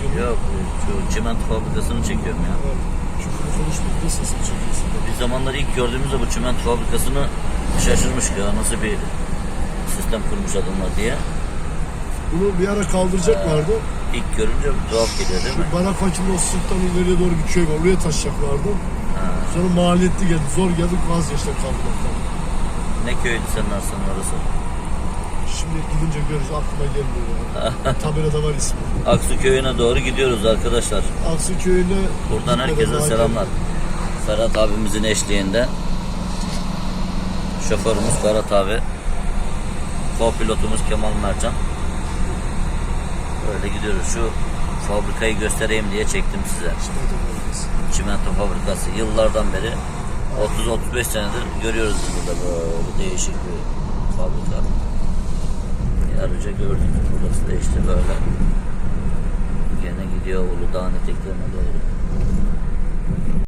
çekiyorsun? Yok şu çimento fabrikasını çekiyorum ya. Evet. Küfür konuşmayıp da sesini çekiyorsun. Bir zamanlar ilk gördüğümüzde bu çimento fabrikasını şaşırmıştık ya nasıl bir sistem kurmuş adamlar diye. Bunu bir ara kaldıracaklardı. İlk görünce tuhaf geliyor değil mi? Şu Barakpaçı'nın o sırttan ileriye doğru bir köy var. Oraya taşıyacaklardı. Ha. Sonra maliyetli geldi. Zor geldi vazgeçtik kaldırmaktan. Ne köydü senin arsanın orası? Şimdi gidince görürüz aklıma gelmiyor ya. Tabelada var ismi. Aksu köyüne doğru gidiyoruz arkadaşlar. Aksu köyüne Buradan herkese selamlar. Ferhat abimizin eşliğinde. Şoförümüz Ferhat abi. Co-pilotumuz Kemal Mercan. Böyle gidiyoruz. Şu fabrikayı göstereyim diye çektim size. Çimento fabrikası. Çimento fabrikası. Yıllardan beri 30-35 senedir görüyoruz burada böyle değişik bir fabrika. Yarıca gördük. Burası da işte böyle. Gene gidiyor Uludağ'ın eteklerine doğru.